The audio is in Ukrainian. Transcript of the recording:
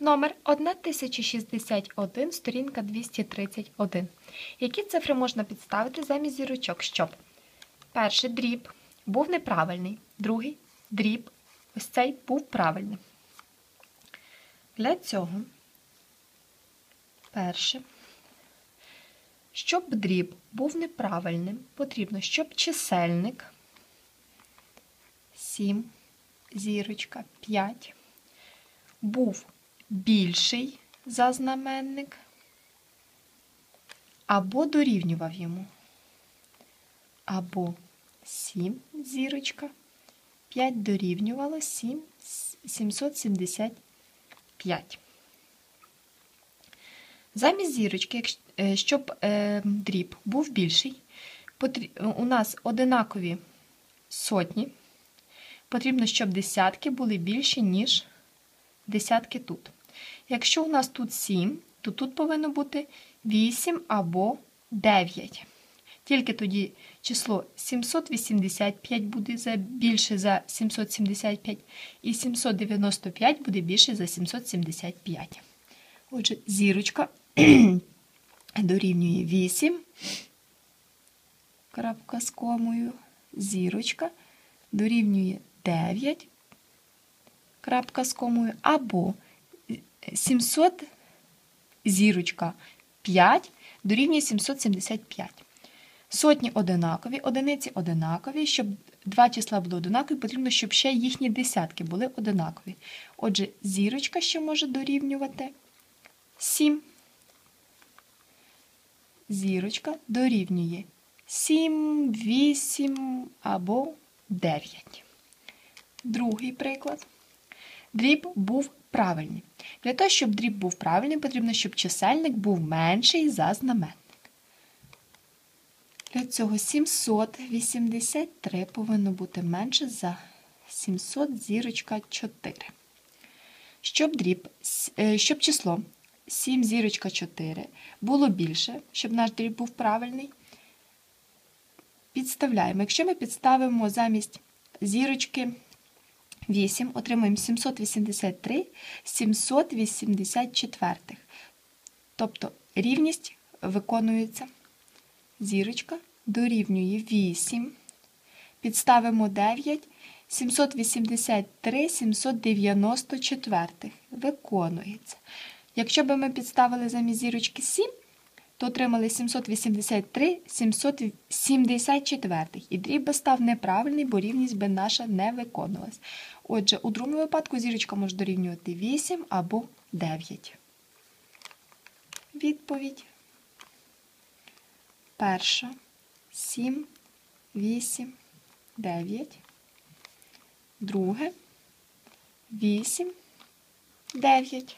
Номер 1061, сторінка 231. Які цифри можна підставити замість зірочок, щоб перший дріб був неправильний, другий дріб ось цей був правильним. Для цього перше, щоб дріб був неправильним, потрібно, щоб чисельник 7, зірочка 5 був більший за знаменник або дорівнював йому. Або 7 зірочка, 5 дорівнювало 7, 775. Замість зірочки, е, щоб е, дріб був більший, у нас одинакові сотні. Потрібно, щоб десятки були більші, ніж десятки тут. Якщо у нас тут 7, то тут повинно бути 8 або 9. Тільки тоді число 785 буде більше за 775, і 795 буде більше за 775. Отже, зірочка дорівнює 8. Крапка з комою. Зірочка дорівнює 9 крапка з комою, або 700 зірочка 5 дорівнює 775. Сотні одинакові, одиниці одинакові. Щоб два числа були одинакові, потрібно, щоб ще їхні десятки були одинакові. Отже, зірочка ще може дорівнювати 7. Зірочка дорівнює 7, 8 або 9. Другий приклад. Дріб був правильний. Для того, щоб дріб був правильний, потрібно, щоб чисельник був менший за знаменник. Для цього 783 повинно бути менше за 700 зірочка 4. Щоб, дріб, е, щоб число 7 зірочка 4 було більше, щоб наш дріб був правильний, підставляємо. Якщо ми підставимо замість зірочки 8, отримаємо 783, 784. Тобто рівність виконується. Зірочка дорівнює 8. Підставимо 9, 783, 794. Виконується. Якщо б ми підставили замість зірочки 7, то отримали 783, 774. І дріб би став неправильний, бо рівність би наша не виконувалась. Отже, у другому випадку зірочка може дорівнювати 8 або 9. Відповідь. Перша. 7, 8, 9. Друге. 8, 9.